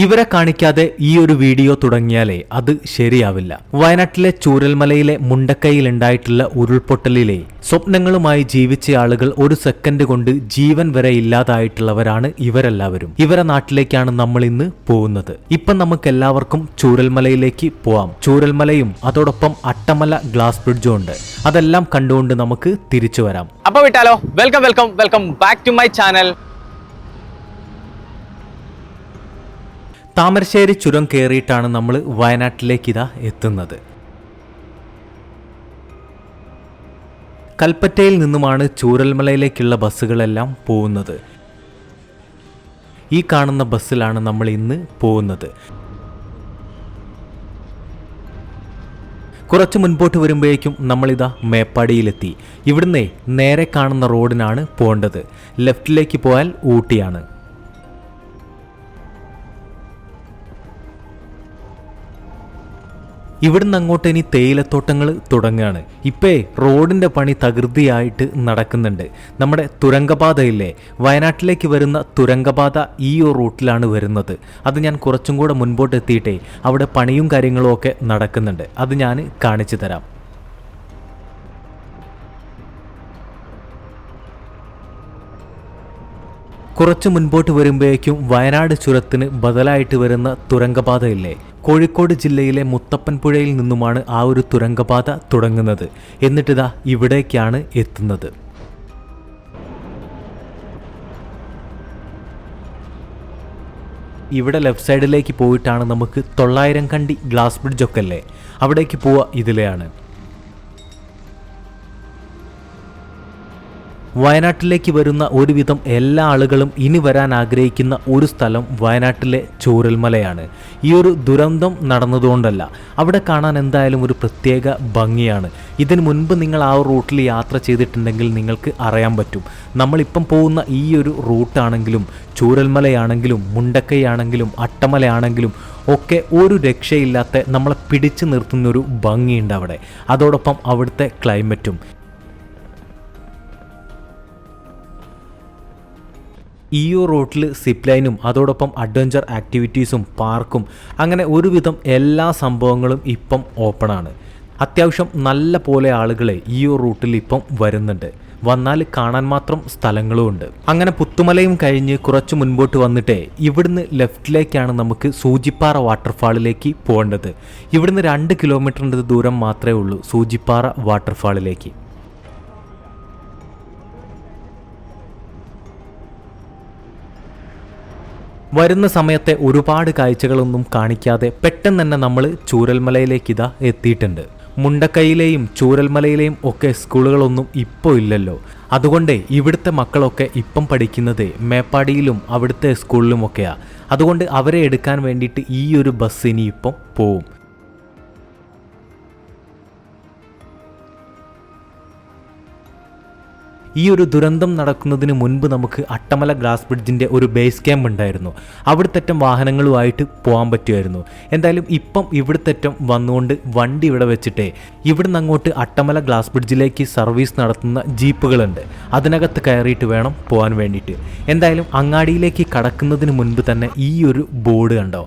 ഇവരെ കാണിക്കാതെ ഈ ഒരു വീഡിയോ തുടങ്ങിയാലേ അത് ശരിയാവില്ല. വയനാട്ടിലെ ചൂരൽമലയിലെ മുണ്ടക്കൈയിൽ ഉണ്ടായിട്ടുള്ള ഉരുൾപൊട്ടലിലെ സ്വപ്നങ്ങളുമായി ജീവിച്ച ആളുകൾ ഒരു സെക്കൻഡ് കൊണ്ട് ജീവൻ വരെ ഇല്ലാതായിട്ടുള്ളവരാണ് ഇവരെല്ലാവരും. ഇവരെ നാട്ടിലേക്കാണ് നമ്മൾ ഇന്ന് പോകുന്നത്. ഇപ്പം നമുക്ക് എല്ലാവർക്കും ചൂരൽമലയിലേക്ക് പോവാം. ചൂരൽമലയും അതോടൊപ്പം അട്ടമല ഗ്ലാസ് ബ്രിഡ്ജും ഉണ്ട്. അതെല്ലാം കണ്ടുകൊണ്ട് നമുക്ക് തിരിച്ചു വരാം. അപ്പൊ വിട്ടാലോ? Welcome welcome welcome back to my channel Thamarassery ചുരം കയറിയിട്ടാണ് നമ്മൾ വയനാട്ടിലേക്ക് ഇതാ എത്തുന്നത്. കൽപ്പറ്റയിൽ നിന്നുമാണ് ചൂരൽമലയിലേക്കുള്ള ബസ്സുകളെല്ലാം പോകുന്നത്. ഈ കാണുന്ന ബസ്സിലാണ് നമ്മൾ ഇന്ന് പോകുന്നത്. കുറച്ച് മുൻപോട്ട് വരുമ്പോഴേക്കും നമ്മളിതാ മേപ്പാടിയിലെത്തി. ഇവിടുന്ന് നേരെ കാണുന്ന റോഡിനാണ് പോകേണ്ടത്. ലെഫ്റ്റിലേക്ക് പോയാൽ ഊട്ടിയാണ്. ഇവിടുന്ന് അങ്ങോട്ട് ഇനി തേയിലത്തോട്ടങ്ങൾ തുടങ്ങുകയാണ്. ഇപ്പേ റോഡിന്റെ പണി തകൃതിയായിട്ട് നടക്കുന്നുണ്ട്. നമ്മുടെ തുരങ്കപാതയില്ലേ? വയനാട്ടിലേക്ക് വരുന്ന തുരങ്കപാത ഈ റൂട്ടിലാണ് വരുന്നത്. അത് ഞാൻ കുറച്ചും കൂടെ മുൻപോട്ട് എത്തിയിട്ടേ അവിടെ പണിയും കാര്യങ്ങളും ഒക്കെ നടക്കുന്നുണ്ട്. അത് ഞാൻ കാണിച്ചു തരാം. കുറച്ച് മുൻപോട്ട് വരുമ്പോഴേക്കും വയനാട് ചുരത്തിന് ബദലായിട്ട് വരുന്ന തുരങ്കപാതയില്ലേ? കോഴിക്കോട് ജില്ലയിലെ മുത്തപ്പൻപുഴയിൽ നിന്നുമാണ് ആ ഒരു തുരങ്കപാത തുടങ്ങുന്നത്. എന്നിട്ടിതാ ഇവിടേക്കാണ് എത്തുന്നത്. ഇവിടെ ലെഫ്റ്റ് സൈഡിലേക്ക് പോയിട്ടാണ് നമുക്ക് തൊള്ളായിരം കണ്ടി ഗ്ലാസ് ബ്രിഡ്ജ് ഒക്കെ അല്ലേ? അവിടേക്ക് പോവുക ഇതിലെയാണ്. വയനാട്ടിലേക്ക് വരുന്ന ഒരുവിധം എല്ലാ ആളുകളും ഇനി വരാൻ ആഗ്രഹിക്കുന്ന ഒരു സ്ഥലം വയനാട്ടിലെ ചൂരൽമലയാണ്. ഈ ഒരു ദുരന്തം നടന്നതുകൊണ്ടല്ല. അവിടെ കാണാൻ എന്തായാലും ഒരു പ്രത്യേക ഭംഗിയാണ്. ഇതിന് മുൻപ് നിങ്ങൾ ആ റൂട്ടിൽ യാത്ര ചെയ്തിട്ടുണ്ടെങ്കിൽ നിങ്ങൾക്ക് അറിയാൻ പറ്റും. നമ്മളിപ്പം പോകുന്ന ഈ ഒരു റൂട്ടാണെങ്കിലും ചൂരൽമലയാണെങ്കിലും മുണ്ടക്കൈയാണെങ്കിലും അട്ടമലയാണെങ്കിലും ഒക്കെ ഒരു രക്ഷയില്ലാത്ത നമ്മളെ പിടിച്ചു നിർത്തുന്നൊരു ഭംഗിയുണ്ട് അവിടെ. അതോടൊപ്പം അവിടുത്തെ ക്ലൈമറ്റും ഈ റൂട്ടിൽ സിപ്പ് ലൈനും അതോടൊപ്പം അഡ്വഞ്ചർ ആക്ടിവിറ്റീസും പാർക്കും അങ്ങനെ ഒരുവിധം എല്ലാ സംഭവങ്ങളും ഇപ്പം ഓപ്പണാണ്. അത്യാവശ്യം നല്ല പോലെ ആളുകൾ ഈ റൂട്ടിൽ ഇപ്പം വരുന്നുണ്ട്. വന്നാൽ കാണാൻ മാത്രം സ്ഥലങ്ങളും ഉണ്ട്. അങ്ങനെ പുത്തുമലയും കഴിഞ്ഞ് കുറച്ച് മുൻപോട്ട് വന്നിട്ട് ഇവിടുന്ന് ലെഫ്റ്റിലേക്കാണ് നമുക്ക് സൂചിപ്പാറ വാട്ടർഫാളിലേക്ക് പോകേണ്ടത്. ഇവിടുന്ന് രണ്ട് കിലോമീറ്ററിന്റെ ദൂരം മാത്രമേ ഉള്ളൂ സൂചിപ്പാറ വാട്ടർഫാളിലേക്ക്. വരുന്ന സമയത്തെ ഒരുപാട് കാഴ്ചകളൊന്നും കാണിക്കാതെ പെട്ടെന്ന് തന്നെ നമ്മൾ ചൂരൽമലയിലേക്ക് ഇതാ എത്തിയിട്ടുണ്ട്. മുണ്ടക്കൈയിലെയും ചൂരൽമലയിലെയും ഒക്കെ സ്കൂളുകളൊന്നും ഇപ്പോൾ ഇല്ലല്ലോ. അതുകൊണ്ട് ഇവിടുത്തെ മക്കളൊക്കെ ഇപ്പം പഠിക്കുന്നത് മേപ്പാടിയിലും അവിടുത്തെ സ്കൂളിലുമൊക്കെയാണ് അതുകൊണ്ട് അവരെ എടുക്കാൻ വേണ്ടിയിട്ട് ഈ ഒരു ബസ് ഇനിയിപ്പം പോവും. ഈ ഒരു ദുരന്തം നടക്കുന്നതിന് മുൻപ് നമുക്ക് അട്ടമല ഗ്ലാസ് ബ്രിഡ്ജിന്റെ ഒരു ബേസ് ക്യാമ്പ് ഉണ്ടായിരുന്നു. അവിടുത്തെറ്റം വാഹനങ്ങളുമായിട്ട് പോകാൻ പറ്റുമായിരുന്നു. എന്തായാലും ഇപ്പം ഇവിടുത്തെറ്റം വന്നുകൊണ്ട് വണ്ടി ഇവിടെ വെച്ചിട്ടേ ഇവിടുന്ന് അങ്ങോട്ട് അട്ടമല ഗ്ലാസ് ബ്രിഡ്ജിലേക്ക് സർവീസ് നടത്തുന്ന ജീപ്പുകളുണ്ട്. അതിനകത്ത് കയറിയിട്ട് വേണം പോകാൻ വേണ്ടിയിട്ട്. എന്തായാലും അങ്ങാടിയിലേക്ക് കടക്കുന്നതിന് മുൻപ് തന്നെ ഈ ഒരു ബോർഡ് കണ്ടോ?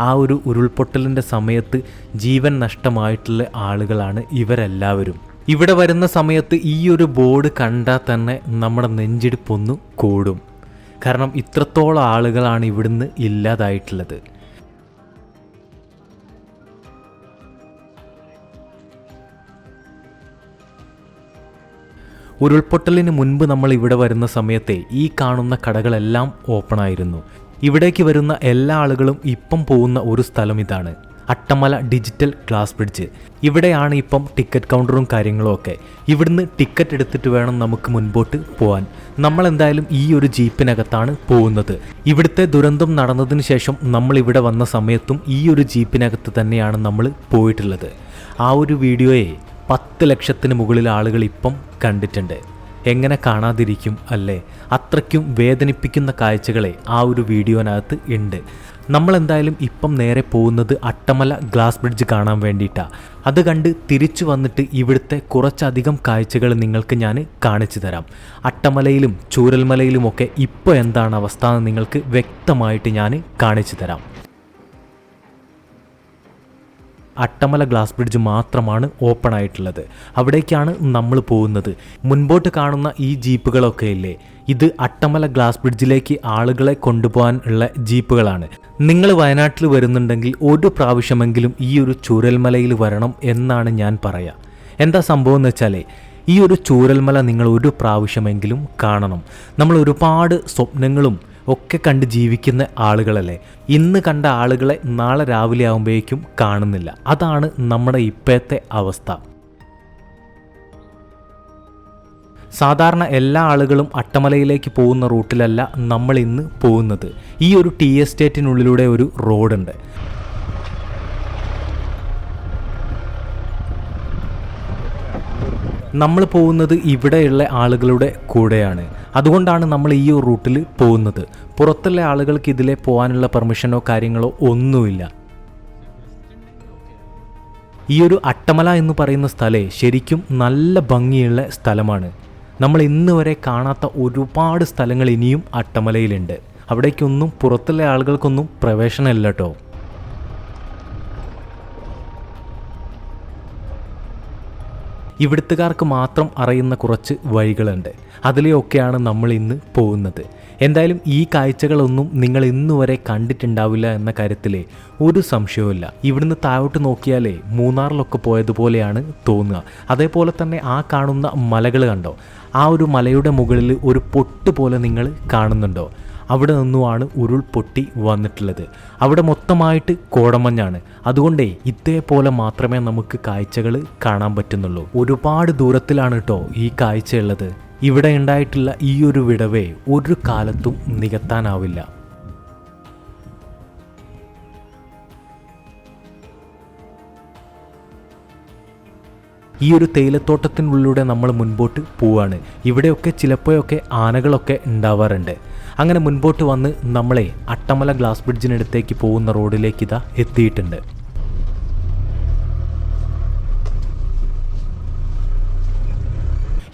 ആ ഒരു ഉരുൾപൊട്ടലിന്റെ സമയത്ത് ജീവൻ നഷ്ടമായിട്ടുള്ള ആളുകളാണ് ഇവരെല്ലാവരും. ഇവിടെ വരുന്ന സമയത്ത് ഈ ഒരു ബോർഡ് കണ്ടാൽ തന്നെ നമ്മുടെ നെഞ്ചിടിപ്പൊന്ന് കൂടും. കാരണം ഇത്രത്തോളം ആളുകളാണ് ഇവിടുന്ന് ഇല്ലാതായിട്ടുള്ളത്. ഉരുൾപൊട്ടലിന് മുൻപ് നമ്മൾ ഇവിടെ വരുന്ന സമയത്തെ ഈ കാണുന്ന കടകളെല്ലാം ഓപ്പൺ ആയിരുന്നു. ഇവിടേക്ക് വരുന്ന എല്ലാ ആളുകളും ഇപ്പം പോകുന്ന ഒരു സ്ഥലം ഇതാണ്. Attamala digital class bridge. ഇവിടെയാണ് ഇപ്പം ടിക്കറ്റ് കൗണ്ടറും കാര്യങ്ങളും ഒക്കെ. ഇവിടുന്ന് ടിക്കറ്റ് എടുത്തിട്ട് വേണം നമുക്ക് മുൻപോട്ട് പോകാൻ നമ്മൾ എന്തായാലും ഈ ഒരു ജീപ്പിനകത്താണ് പോകുന്നത്. ഇവിടുത്തെ ദുരന്തം നടന്നതിന് ശേഷം നമ്മൾ ഇവിടെ വന്ന സമയത്തും ഈ ഒരു ജീപ്പിനകത്ത് തന്നെയാണ് നമ്മൾ പോയിട്ടുള്ളത്. ആ ഒരു വീഡിയോയെ പത്ത് ലക്ഷത്തിന് മുകളിൽ ആളുകൾ ഇപ്പം കണ്ടിട്ടുണ്ട്. എങ്ങനെ കാണാതിരിക്കും അല്ലേ? അത്രയ്ക്കും വേദനിപ്പിക്കുന്ന കാഴ്ചകളെ ആ ഒരു വീഡിയോനകത്ത് ഉണ്ട്. നമ്മൾ എന്തായാലും ഇപ്പം നേരെ പോകുന്നത് അട്ടമല ഗ്ലാസ് ബ്രിഡ്ജ് കാണാൻ വേണ്ടിയിട്ടാണ് അത് കണ്ട് തിരിച്ചു വന്നിട്ട് ഇവിടുത്തെ കുറച്ചധികം കാഴ്ചകൾ നിങ്ങൾക്ക് ഞാൻ കാണിച്ചു തരാം. അട്ടമലയിലും ചൂരൽമലയിലുമൊക്കെ ഇപ്പോൾ എന്താണ് അവസ്ഥ എന്ന് നിങ്ങൾക്ക് വ്യക്തമായിട്ട് ഞാൻ കാണിച്ചു തരാം. അട്ടമല ഗ്ലാസ് ബ്രിഡ്ജ് മാത്രമാണ് ഓപ്പൺ ആയിട്ടുള്ളത്. അവിടേക്കാണ് നമ്മൾ പോകുന്നത്. മുൻപോട്ട് കാണുന്ന ഈ ജീപ്പുകളൊക്കെ ഇല്ലേ? ഇത് അട്ടമല ഗ്ലാസ് ബ്രിഡ്ജിലേക്ക് ആളുകളെ കൊണ്ടുപോകാൻ ഉള്ള ജീപ്പുകളാണ്. നിങ്ങൾ വയനാട്ടിൽ വരുന്നുണ്ടെങ്കിൽ ഒരു പ്രാവശ്യമെങ്കിലും ഈ ഒരു ചൂരൽമലയിൽ വരണം എന്നാണ് ഞാൻ പറയാ. എന്താ സംഭവം എന്ന് വെച്ചാലേ ഈ ഒരു ചൂരൽമല നിങ്ങൾ ഒരു പ്രാവശ്യമെങ്കിലും കാണണം. നമ്മൾ ഒരുപാട് സ്വപ്നങ്ങളും ഒക്കെ കണ്ട് ജീവിക്കുന്ന ആളുകളല്ലേ? ഇന്ന് കണ്ട ആളുകളെ നാളെ രാവിലെ ആകുമ്പോഴേക്കും കാണുന്നില്ല. അതാണ് നമ്മുടെ ഇപ്പോഴത്തെ അവസ്ഥ. സാധാരണ എല്ലാ ആളുകളും അട്ടമലയിലേക്ക് പോകുന്ന റൂട്ടിലല്ല നമ്മൾ ഇന്ന് പോകുന്നത്. ഈ ഒരു ടി എസ്റ്റേറ്റിനുള്ളിലൂടെ ഒരു റോഡുണ്ട്. നമ്മൾ പോകുന്നത് ഇവിടെയുള്ള ആളുകളുടെ കൂടെയാണ്. അതുകൊണ്ടാണ് നമ്മൾ ഈ ഒരു റൂട്ടിൽ പോകുന്നത്. പുറത്തുള്ള ആളുകൾക്ക് ഇതിലെ പോകാനുള്ള പെർമിഷനോ കാര്യങ്ങളോ ഒന്നുമില്ല. ഈ ഒരു അട്ടമല എന്ന് പറയുന്ന സ്ഥലേ ശരിക്കും നല്ല ഭംഗിയുള്ള സ്ഥലമാണ്. നമ്മൾ ഇന്ന് വരെ കാണാത്ത ഒരുപാട് സ്ഥലങ്ങൾ ഇനിയും അട്ടമലയിലുണ്ട്. അവിടേക്കൊന്നും പുറത്തുള്ള ആളുകൾക്കൊന്നും പ്രവേശനമില്ല കേട്ടോ ഇവിടുത്തുകാർക്ക് മാത്രം അറിയുന്ന കുറച്ച് വഴികളുണ്ട്. അതിലെയൊക്കെയാണ് നമ്മൾ ഇന്ന് പോകുന്നത്. എന്തായാലും ഈ കാഴ്ചകളൊന്നും നിങ്ങൾ ഇന്നുവരെ കണ്ടിട്ടുണ്ടാവില്ല എന്ന കാര്യത്തിൽ ഒരു സംശയവുമില്ല. ഇവിടുന്ന് താഴോട്ട് നോക്കിയാലേ മൂന്നാറിലൊക്കെ പോയതുപോലെയാണ് തോന്നുക. അതേപോലെ തന്നെ ആ കാണുന്ന മലകൾ കണ്ടോ? ആ ഒരു മലയുടെ മുകളിൽ ഒരു പൊട്ട് പോലെ നിങ്ങൾ കാണുന്നുണ്ടോ? അവിടെ നിന്നുമാണ് ഉരുൾപൊട്ടി വന്നിട്ടുള്ളത്. അവിടെ മൊത്തമായിട്ട് കോടമഞ്ഞാണ്. അതുകൊണ്ടേ ഇതേപോലെ മാത്രമേ നമുക്ക് കാഴ്ചകൾ കാണാൻ പറ്റുന്നുള്ളൂ. ഒരുപാട് ദൂരത്തിലാണ് കേട്ടോ ഈ കാഴ്ചയുള്ളത്. ഇവിടെ ഉണ്ടായിട്ടുള്ള ഈ ഒരു വിടവേ ഒരു കാലത്തും നികത്താനാവില്ല. ഈ ഒരു തേയിലത്തോട്ടത്തിനുള്ളിലൂടെ നമ്മൾ മുൻപോട്ട് പോവാണ്. ഇവിടെയൊക്കെ ചിലപ്പോഴൊക്കെ ആനകളൊക്കെ ഉണ്ടാവാറുണ്ട്. അങ്ങനെ മുൻപോട്ട് വന്ന് നമ്മളെ അട്ടമല ഗ്ലാസ് ബ്രിഡ്ജിനടുത്തേക്ക് പോകുന്ന റോഡിലേക്ക് ഇതാ എത്തിയിട്ടുണ്ട്.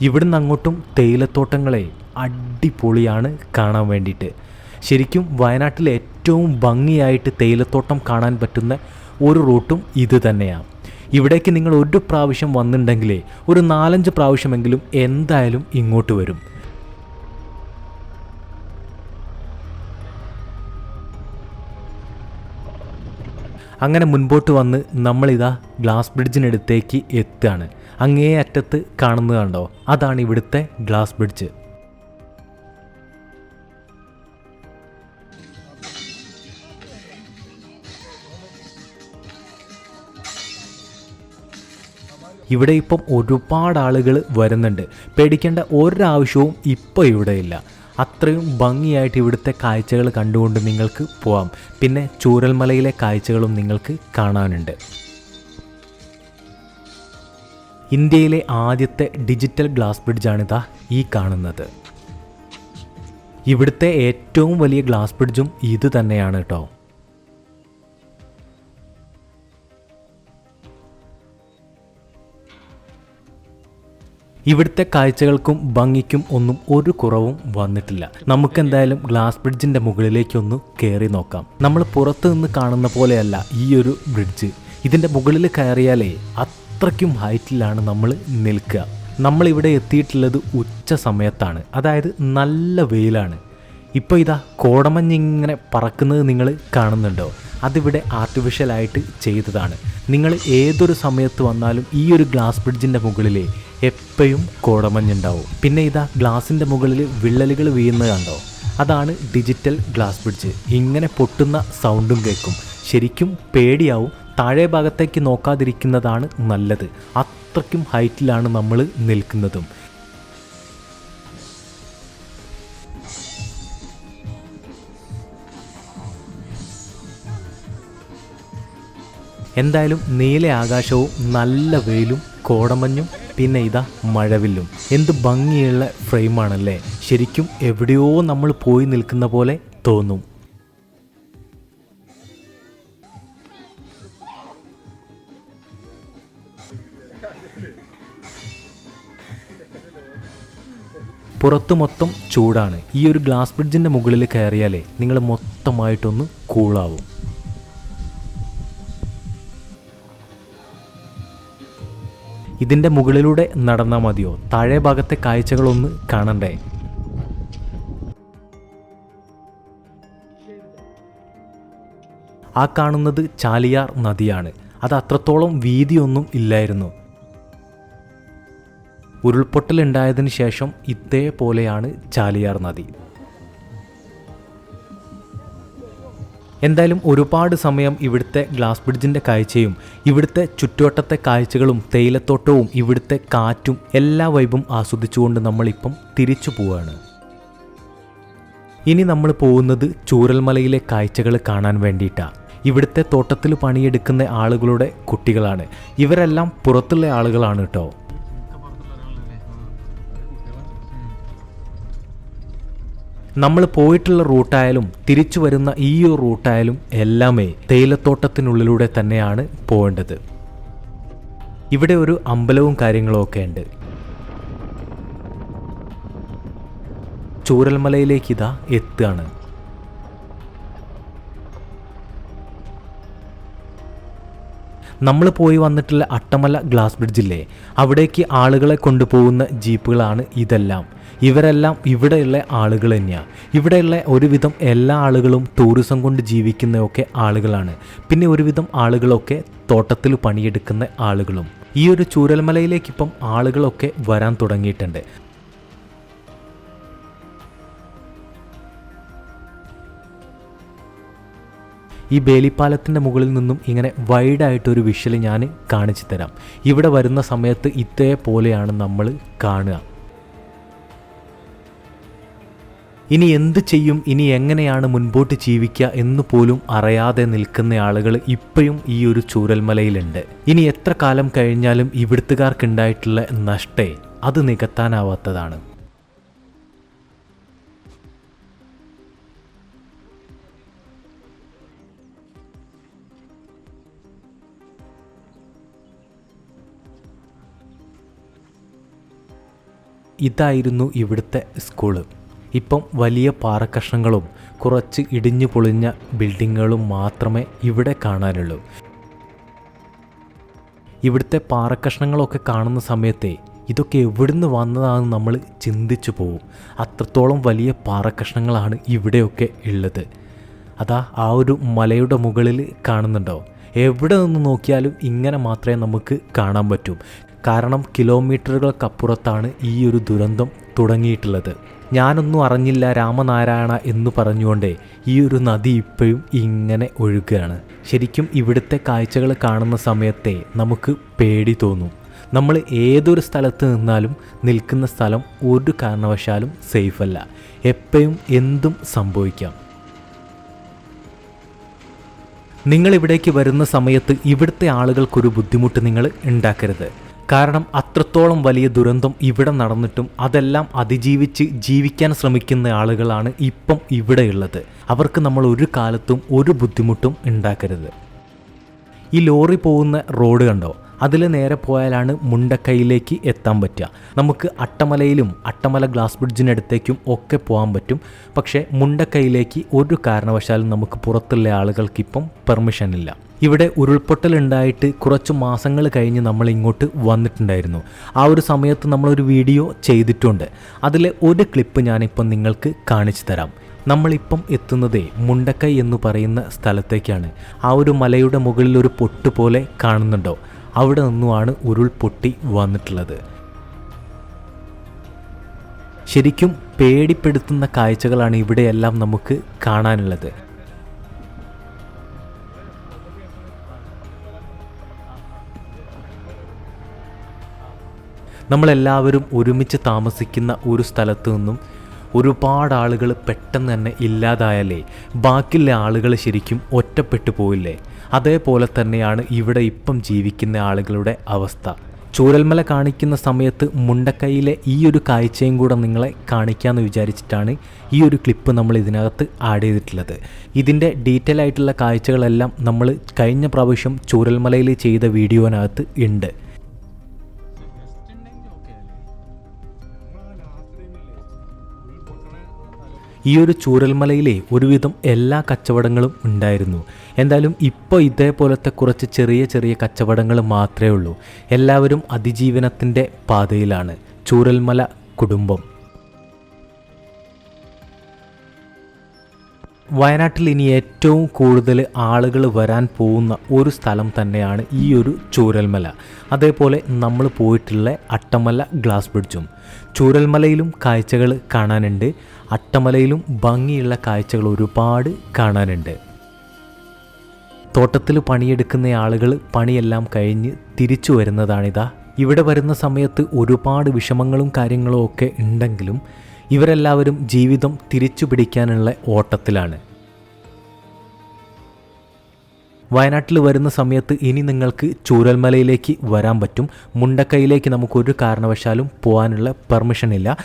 ഇവിടുന്ന് അങ്ങോട്ടും തേയിലത്തോട്ടങ്ങളെ അടിപൊളിയാണ് കാണാൻ വേണ്ടിയിട്ട്. ശരിക്കും വയനാട്ടിലെ ഏറ്റവും ഭംഗിയായിട്ട് തേയിലത്തോട്ടം കാണാൻ പറ്റുന്ന ഒരു റൂട്ടും ഇത് തന്നെയാണ് ഇവിടേക്ക് നിങ്ങൾ ഒരു പ്രാവശ്യം വന്നിട്ടുണ്ടെങ്കിലേ ഒരു നാലഞ്ച് പ്രാവശ്യമെങ്കിലും എന്തായാലും ഇങ്ങോട്ട് വരും. അങ്ങനെ മുൻപോട്ട് വന്ന് നമ്മളിതാ ഗ്ലാസ് ബ്രിഡ്ജിനടുത്തേക്ക് എത്തുകയാണ് അങ്ങേ അറ്റത്ത് കാണുന്നത് കണ്ടോ? അതാണ് ഇവിടുത്തെ ഗ്ലാസ് ബ്രിഡ്ജ്. ഇവിടെ ഇപ്പം ഒരുപാട് ആളുകൾ വരുന്നുണ്ട്. പേടിക്കേണ്ട ഒരാവശ്യവും ഇപ്പോൾ ഇവിടെയില്ല അത്രയും ഭംഗിയായിട്ട് ഇവിടുത്തെ കാഴ്ചകൾ കണ്ടുകൊണ്ട് നിങ്ങൾക്ക് പോവാം. പിന്നെ ചൂരൽമലയിലെ കാഴ്ചകളും നിങ്ങൾക്ക് കാണാനുണ്ട്. ഇന്ത്യയിലെ ആദ്യത്തെ ഡിജിറ്റൽ ഗ്ലാസ് ബ്രിഡ്ജാണിതാ ഈ കാണുന്നത്. ഇവിടുത്തെ ഏറ്റവും വലിയ ഗ്ലാസ് ബ്രിഡ്ജും ഇത് തന്നെയാണ് കേട്ടോ. ഇവിടുത്തെ കാഴ്ചകൾക്കും ഭംഗിക്കും ഒന്നും ഒരു കുറവും വന്നിട്ടില്ല. നമുക്ക് എന്തായാലും ഗ്ലാസ് ബ്രിഡ്ജിന്റെ മുകളിലേക്കൊന്ന് കയറി നോക്കാം. നമ്മൾ പുറത്തു നിന്ന് കാണുന്ന പോലെയല്ല ഈ ഒരു ബ്രിഡ്ജ്. ഇതിന്റെ മുകളിൽ കയറിയാലേ അത്രയ്ക്കും ഹൈറ്റിലാണ് നമ്മൾ നിൽക്കുക. നമ്മൾ ഇവിടെ എത്തിയിട്ടുള്ളത് ഉച്ച സമയത്താണ്. അതായത് നല്ല വെയിലാണ്. ഇപ്പോൾ ഇതാ കോടമഞ്ഞിങ്ങനെ പറക്കുന്നത് നിങ്ങൾ കാണുന്നുണ്ടോ? അതിവിടെ ആർട്ടിഫിഷ്യലായിട്ട് ചെയ്തതാണ്. നിങ്ങൾ ഏതൊരു സമയത്ത് വന്നാലും ഈ ഒരു ഗ്ലാസ് ബ്രിഡ്ജിന്റെ മുകളിൽ എപ്പോഴും കോടമഞ്ഞുണ്ടാവും. പിന്നെ ഇതാ ഗ്ലാസിന്റെ മുകളിൽ വിള്ളലുകൾ വീഴുന്നത് കണ്ടോ? അതാണ് ഡിജിറ്റൽ ഗ്ലാസ് ബ്രിഡ്ജ്. ഇങ്ങനെ പൊട്ടുന്ന സൗണ്ടും കേൾക്കും. ശരിക്കും പേടിയാവും. താഴെ ഭാഗത്തേക്ക് നോക്കാതിരിക്കുന്നതാണ് നല്ലത്. അത്രയ്ക്കും ഹൈറ്റിലാണ് നമ്മൾ നിൽക്കുന്നതും. എന്തായാലും നീല ആകാശവും നല്ല വെയിലും കോടമഞ്ഞും പിന്നെ ഇതാ മഴവില്ലും. എന്ത് ഭംഗിയുള്ള ഫ്രെയിമാണല്ലേ? ശരിക്കും എവിടെയോ നമ്മൾ പോയി നിൽക്കുന്ന പോലെ തോന്നും. പുറത്ത് മൊത്തം ചൂടാണ്. ഈ ഒരു ഗ്ലാസ് ബ്രിഡ്ജിന്റെ മുകളിൽ കയറിയാലേ നിങ്ങൾ മൊത്തമായിട്ടൊന്ന് കൂളാവും. ഇതിന്റെ മുകളിലൂടെ നടന്നാൽ മതിയോ? താഴെ ഭാഗത്തെ കാഴ്ചകളൊന്ന് കാണണ്ടേ? ആ കാണുന്നത് ചാലിയാർ നദിയാണ്. അത് അത്രത്തോളം വീതിയൊന്നും ഇല്ലായിരുന്നു. ഉരുൾപൊട്ടലുണ്ടായതിനു ശേഷം ഇതേപോലെയാണ് ചാലിയാർ നദി. എന്തായാലും ഒരുപാട് സമയം ഇവിടുത്തെ ഗ്ലാസ് ബ്രിഡ്ജിന്റെ കാഴ്ചയും ഇവിടുത്തെ ചുറ്റുവട്ടത്തെ കാഴ്ചകളും തേയിലത്തോട്ടവും ഇവിടുത്തെ കാറ്റും എല്ലാ വൈബും ആസ്വദിച്ചുകൊണ്ട് നമ്മളിപ്പം തിരിച്ചു പോവുകയാണ് ഇനി നമ്മൾ പോകുന്നത് ചൂരൽമലയിലെ കാഴ്ചകൾ കാണാൻ വേണ്ടിയിട്ടാണ് ഇവിടുത്തെ തോട്ടത്തിൽ പണിയെടുക്കുന്ന ആളുകളുടെ കുട്ടികളാണ്. ഇവരെല്ലാം പുറത്തുള്ള ആളുകളാണ് കേട്ടോ. നമ്മൾ പോയിട്ടുള്ള റൂട്ടായാലും തിരിച്ചു വരുന്ന ഈ ഒരു റൂട്ടായാലും എല്ലാമേ തേയിലത്തോട്ടത്തിനുള്ളിലൂടെ തന്നെയാണ് പോകേണ്ടത്. ഇവിടെ ഒരു അമ്പലവും കാര്യങ്ങളും ഒക്കെ ഉണ്ട്. ചൂരൽമലയിലേക്ക് ഇതാ എത്തുകയാണ്. നമ്മൾ പോയി വന്നിട്ടുള്ള അട്ടമല ഗ്ലാസ് ബ്രിഡ്ജില്ലേ അവിടേക്ക് ആളുകളെ കൊണ്ടുപോകുന്ന ജീപ്പുകളാണ് ഇതെല്ലാം. ഇവരെല്ലാം ഇവിടെയുള്ള ആളുകൾ തന്നെയാണ് ഇവിടെയുള്ള ഒരുവിധം എല്ലാ ആളുകളും ടൂറിസം കൊണ്ട് ജീവിക്കുന്നതൊക്കെ ആളുകളാണ്. പിന്നെ ഒരുവിധം ആളുകളൊക്കെ തോട്ടത്തിൽ പണിയെടുക്കുന്ന ആളുകളും. ഈ ഒരു ചൂരൽമലയിലേക്ക് ഇപ്പം ആളുകളൊക്കെ വരാൻ തുടങ്ങിയിട്ടുണ്ട്. ഈ ബേലിപ്പാലത്തിന്റെ മുകളിൽ നിന്നും ഇങ്ങനെ വൈഡായിട്ടൊരു വിഷ്വൽ ഞാൻ കാണിച്ചു തരാം. ഇവിടെ വരുന്ന സമയത്ത് ഇതേപോലെയാണ് നമ്മൾ കാണുക. ഇനി എന്ത് ചെയ്യും? ഇനി എങ്ങനെയാണ് മുൻപോട്ട് ജീവിക്കുക എന്ന് പോലും അറിയാതെ നിൽക്കുന്ന ആളുകൾ ഇപ്പോഴും ഈ ഒരു ചൂരൽമലയിലുണ്ട്. ഇനി എത്ര കാലം കഴിഞ്ഞാലും ഇവിടുത്തുകാർക്കുണ്ടായിട്ടുള്ള നഷ്ടേ അത് നികത്താനാവാത്തതാണ്. ഇതായിരുന്നു ഇവിടുത്തെ സ്കൂൾ. ഇപ്പം വലിയ പാറക്കഷ്ണങ്ങളും കുറച്ച് ഇടിഞ്ഞു പൊളിഞ്ഞ ബിൽഡിങ്ങുകളും മാത്രമേ ഇവിടെ കാണാനുള്ളൂ. ഇവിടുത്തെ പാറക്കഷ്ണങ്ങളൊക്കെ കാണുന്ന സമയത്തെ ഇതൊക്കെ എവിടുന്ന് വന്നതാണെന്ന് നമ്മൾ ചിന്തിച്ചു പോവും. അത്രത്തോളം വലിയ പാറക്കഷ്ണങ്ങളാണ് ഇവിടെയൊക്കെ ഉള്ളത്. അതാ ആ ഒരു മലയുടെ മുകളിൽ കാണുന്നുണ്ടോ? എവിടെ നിന്ന് നോക്കിയാലും ഇങ്ങനെ മാത്രമേ നമുക്ക് കാണാൻ പറ്റൂ. കാരണം കിലോമീറ്ററുകൾക്കപ്പുറത്താണ് ഈ ഒരു ദുരന്തം തുടങ്ങിയിട്ടുള്ളത്. ഞാനൊന്നും അറിഞ്ഞില്ല രാമനാരായണ എന്ന് പറഞ്ഞുകൊണ്ടേ ഈ ഒരു നദി ഇപ്പോഴും ഇങ്ങനെ ഒഴുകുകയാണ് ശരിക്കും ഇവിടുത്തെ കാഴ്ചകൾ കാണുന്ന സമയത്തെ നമുക്ക് പേടി തോന്നും. നമ്മൾ ഏതൊരു സ്ഥലത്ത് നിന്നാലും നിൽക്കുന്ന സ്ഥലം ഒരു കാരണവശാലും സേഫ് അല്ല എപ്പോഴും എന്തും സംഭവിക്കാം. നിങ്ങൾ ഇവിടേക്ക് വരുന്ന സമയത്ത് ഇവിടുത്തെ ആളുകൾക്കൊരു ബുദ്ധിമുട്ട് നിങ്ങൾ ഉണ്ടാക്കരുത്. കാരണം അത്രത്തോളം വലിയ ദുരന്തം ഇവിടെ നടന്നിട്ടും അതെല്ലാം അതിജീവിച്ച് ജീവിക്കാൻ ശ്രമിക്കുന്ന ആളുകളാണ് ഇപ്പം ഇവിടെയുള്ളത്. അവർക്ക് നമ്മൾ ഒരു കാലത്തും ഒരു ബുദ്ധിമുട്ടും ഉണ്ടാക്കരുത്. ഈ ലോറി പോകുന്ന റോഡ് കണ്ടോ? അതിൽ നേരെ പോയാലാണ് മുണ്ടക്കൈയിലേക്ക് എത്താൻ പറ്റുക. നമുക്ക് അട്ടമലയിലും അട്ടമല ഗ്ലാസ് ബ്രിഡ്ജിനടുത്തേക്കും ഒക്കെ പോകാൻ പറ്റും. പക്ഷേ മുണ്ടക്കൈയിലേക്ക് ഒരു കാരണവശാലും നമുക്ക് പുറത്തുള്ള ആളുകൾക്കിപ്പം പെർമിഷൻ ഇല്ല ഇവിടെ ഉരുൾപൊട്ടൽ ഉണ്ടായിട്ട് കുറച്ച് മാസങ്ങൾ കഴിഞ്ഞ് നമ്മൾ ഇങ്ങോട്ട് വന്നിട്ടുണ്ടായിരുന്നു. ആ ഒരു സമയത്ത് നമ്മളൊരു വീഡിയോ ചെയ്തിട്ടുണ്ട്. അതിലെ ഒരു ക്ലിപ്പ് ഞാനിപ്പം നിങ്ങൾക്ക് കാണിച്ചു തരാം. നമ്മളിപ്പം എത്തുന്നതേ മുണ്ടക്കൈ എന്ന് പറയുന്ന സ്ഥലത്തേക്കാണ്. ആ ഒരു മലയുടെ മുകളിൽ ഒരു പൊട്ട് പോലെ കാണുന്നുണ്ടോ? അവിടെ നിന്നുമാണ് ഉരുൾപൊട്ടി വന്നിട്ടുള്ളത്. ശരിക്കും പേടിപ്പെടുത്തുന്ന കാഴ്ചകളാണ് ഇവിടെയെല്ലാം നമുക്ക് കാണാനുള്ളത്. നമ്മളെല്ലാവരും ഒരുമിച്ച് താമസിക്കുന്ന ഒരു സ്ഥലത്തു നിന്നും ഒരുപാട് ആളുകൾ പെട്ടെന്ന് തന്നെ ഇല്ലാതായാലേ ബാക്കിയുള്ള ആളുകൾ ശരിക്കും ഒറ്റപ്പെട്ടു പോയില്ലേ? അതേപോലെ തന്നെയാണ് ഇവിടെ ഇപ്പം ജീവിക്കുന്ന ആളുകളുടെ അവസ്ഥ. ചൂരൽമല കാണിക്കുന്ന സമയത്ത് മുണ്ടക്കൈയിലെ ഈ ഒരു കാഴ്ചയും കൂടെ നിങ്ങളെ കാണിക്കാമെന്ന് വിചാരിച്ചിട്ടാണ് ഈ ഒരു ക്ലിപ്പ് നമ്മൾ ഇതിനകത്ത് ആഡ് ചെയ്തിട്ടുള്ളത്. ഇതിന്റെ ഡീറ്റെയിൽ ആയിട്ടുള്ള കാഴ്ചകളെല്ലാം നമ്മൾ കഴിഞ്ഞ പ്രാവശ്യം ചൂരൽമലയിൽ ചെയ്ത വീഡിയോനകത്ത് ഉണ്ട്. ഈ ഒരു ചൂരൽമലയിലെ ഒരുവിധം എല്ലാ കച്ചവടങ്ങളും ഉണ്ടായിരുന്നു. എന്തായാലും ഇപ്പോൾ ഇതേപോലത്തെ കുറച്ച് ചെറിയ ചെറിയ കച്ചവടങ്ങൾ മാത്രമേ ഉള്ളൂ. എല്ലാവരും അതിജീവനത്തിന്റെ പാതയിലാണ്. ചൂരൽമല കുടുംബം. വയനാട്ടിൽ ഇനി ഏറ്റവും കൂടുതൽ ആളുകൾ വരാൻ പോകുന്ന ഒരു സ്ഥലം തന്നെയാണ് ഈ ഒരു ചൂരൽമല. അതേപോലെ നമ്മൾ പോയിട്ടുള്ള അട്ടമല ഗ്ലാസ് ബ്രിഡ്ജും. ചൂരൽമലയിലും കാഴ്ചകൾ കാണാനുണ്ട്. അട്ടമലയിലും ഭംഗിയുള്ള കാഴ്ചകൾ ഒരുപാട് കാണാനുണ്ട്. തോട്ടത്തിൽ പണിയെടുക്കുന്ന ആളുകൾ പണിയെല്ലാം കഴിഞ്ഞ് തിരിച്ചു വരുന്നതാണിതാ. ഇവിടെ വരുന്ന സമയത്ത് ഒരുപാട് വിഷമങ്ങളും കാര്യങ്ങളും ഒക്കെ ഉണ്ടെങ്കിലും ഇവരെല്ലാവരും ജീവിതം തിരിച്ചു പിടിക്കാനുള്ള ഓട്ടത്തിലാണ്. വയനാട്ടിൽ വരുന്ന സമയത്ത് ഇനി നിങ്ങൾക്ക് ചൂരൽമലയിലേക്ക് വരാൻ പറ്റും. മുണ്ടക്കൈയിലേക്ക് നമുക്കൊരു കാരണവശാലും പോകാനുള്ള പെർമിഷൻ ഇല്ല.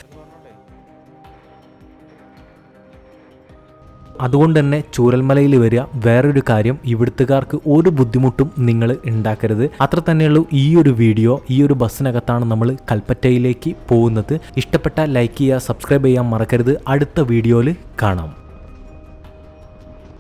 അതുകൊണ്ട് തന്നെ ചൂരൽമലയിൽ വരിക വേറൊരു കാര്യം ഇവിടുത്തുകാർക്ക് ഒരു ബുദ്ധിമുട്ടും നിങ്ങൾ ഉണ്ടാക്കരുത്. അത്ര തന്നെയുള്ളൂ ഈ ഒരു വീഡിയോ ഈ ഒരു ബസ്സിനകത്താണ് നമ്മൾ കൽപ്പറ്റയിലേക്ക് പോകുന്നത്. ഇഷ്ടപ്പെട്ട ലൈക്ക് ചെയ്യുക സബ്സ്ക്രൈബ് ചെയ്യാൻ മറക്കരുത്. അടുത്ത വീഡിയോയിൽ കാണാം.